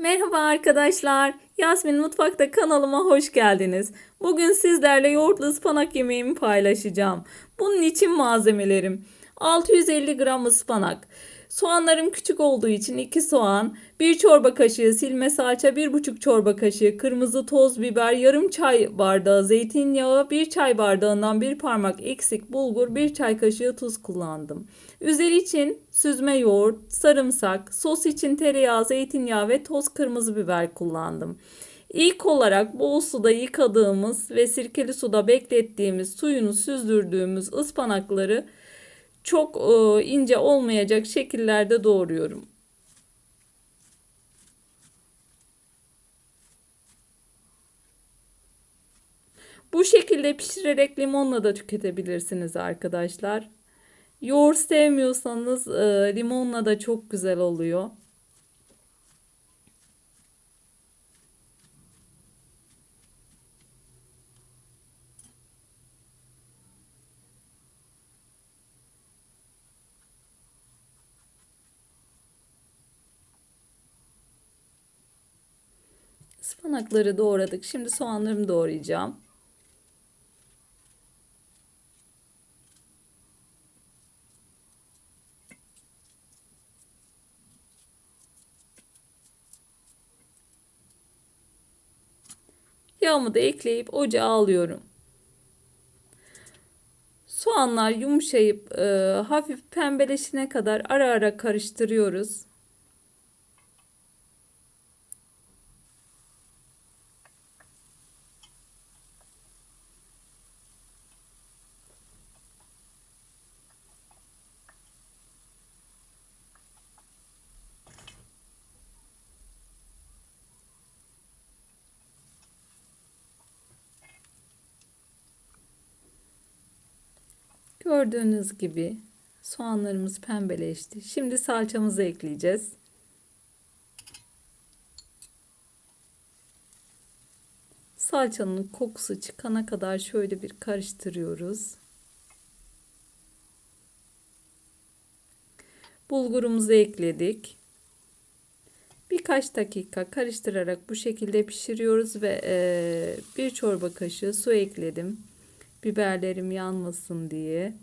Merhaba arkadaşlar. Yasmin Mutfak'ta kanalıma hoş geldiniz. Bugün sizlerle yoğurtlu ıspanak yemeğimi paylaşacağım. Bunun için malzemelerim. 650 gram ıspanak. Soğanlarım küçük olduğu için 2 soğan, 1 çorba kaşığı silme salça, 1,5 çorba kaşığı kırmızı toz biber, yarım çay bardağı zeytinyağı, 1 çay bardağından bir parmak eksik bulgur, 1 çay kaşığı tuz kullandım. Üzeri için süzme yoğurt, sarımsak, sos için tereyağı, zeytinyağı ve toz kırmızı biber kullandım. İlk olarak bol suda yıkadığımız ve sirkeli suda beklettiğimiz suyunu süzdürdüğümüz ıspanakları çok e, ince olmayacak şekillerde doğruyorum. Bu şekilde pişirerek limonla da tüketebilirsiniz arkadaşlar. Yoğurt sevmiyorsanız e, limonla da çok güzel oluyor. Ispanakları doğradık. Şimdi soğanlarımı doğrayacağım. Yağımı da ekleyip ocağa alıyorum. Soğanlar yumuşayıp e, hafif pembeleşene kadar ara ara karıştırıyoruz. Gördüğünüz gibi soğanlarımız pembeleşti. Şimdi salçamızı ekleyeceğiz. Salçanın kokusu çıkana kadar şöyle bir karıştırıyoruz. Bulgurumuzu ekledik. Birkaç dakika karıştırarak bu şekilde pişiriyoruz ve bir çorba kaşığı su ekledim biberlerim yanmasın diye.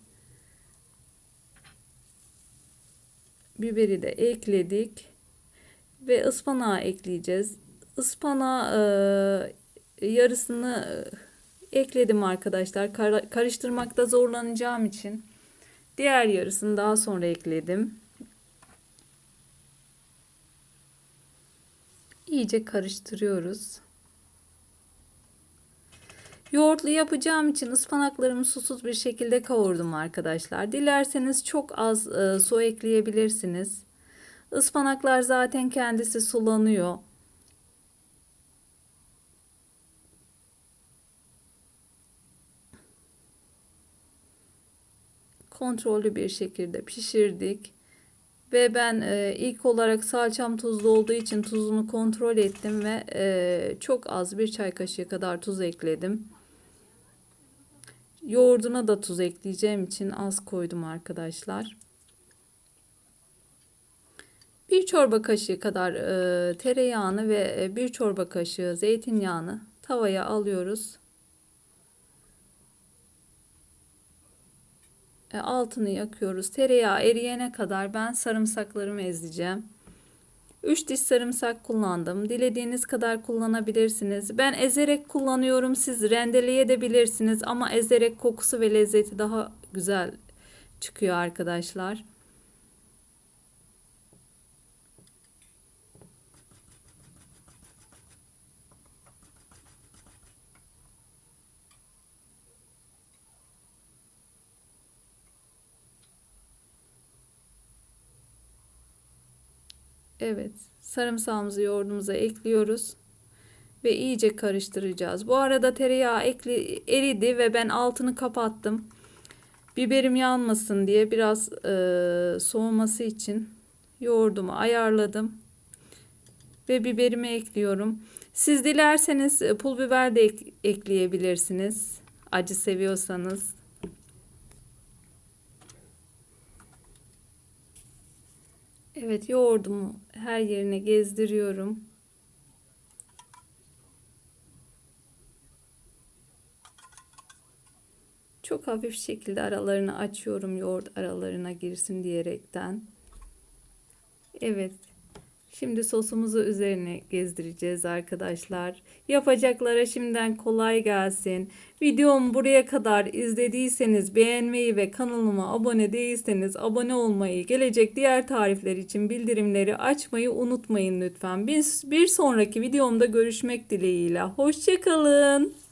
Biberi de ekledik. Ve ıspanağı ekleyeceğiz. Ispanağı e, yarısını e, ekledim arkadaşlar. Kar karıştırmakta zorlanacağım için. Diğer yarısını daha sonra ekledim. İyice karıştırıyoruz. Yoğurtlu yapacağım için ıspanaklarımı susuz bir şekilde kavurdum arkadaşlar. Dilerseniz çok az e, su ekleyebilirsiniz. Ispanaklar zaten kendisi sulanıyor. Kontrollü bir şekilde pişirdik. Ve ben e, ilk olarak salçam tuzlu olduğu için tuzunu kontrol ettim ve e, çok az bir çay kaşığı kadar tuz ekledim. Yoğurduna da tuz ekleyeceğim için az koydum arkadaşlar. Bir çorba kaşığı kadar e, tereyağını ve e, bir çorba kaşığı zeytinyağını tavaya alıyoruz. E, altını yakıyoruz. Tereyağı eriyene kadar ben sarımsaklarımı ezeceğim. 3 diş sarımsak kullandım. Dilediğiniz kadar kullanabilirsiniz. Ben ezerek kullanıyorum. Siz rendeleyebilirsiniz ama ezerek kokusu ve lezzeti daha güzel çıkıyor arkadaşlar. Evet, sarımsağımızı yoğurdumuza ekliyoruz ve iyice karıştıracağız. Bu arada tereyağı ekli, eridi ve ben altını kapattım. Biberim yanmasın diye biraz e, soğuması için yoğurdumu ayarladım ve biberimi ekliyorum. Siz dilerseniz pul biber de ek, ekleyebilirsiniz. Acı seviyorsanız. Evet yoğurdumu her yerine gezdiriyorum. Çok hafif şekilde aralarını açıyorum yoğurt aralarına girsin diyerekten. Evet. Şimdi sosumuzu üzerine gezdireceğiz arkadaşlar. Yapacaklara şimdiden kolay gelsin. Videomu buraya kadar izlediyseniz beğenmeyi ve kanalıma abone değilseniz abone olmayı, gelecek diğer tarifler için bildirimleri açmayı unutmayın lütfen. Bir, bir sonraki videomda görüşmek dileğiyle. Hoşçakalın.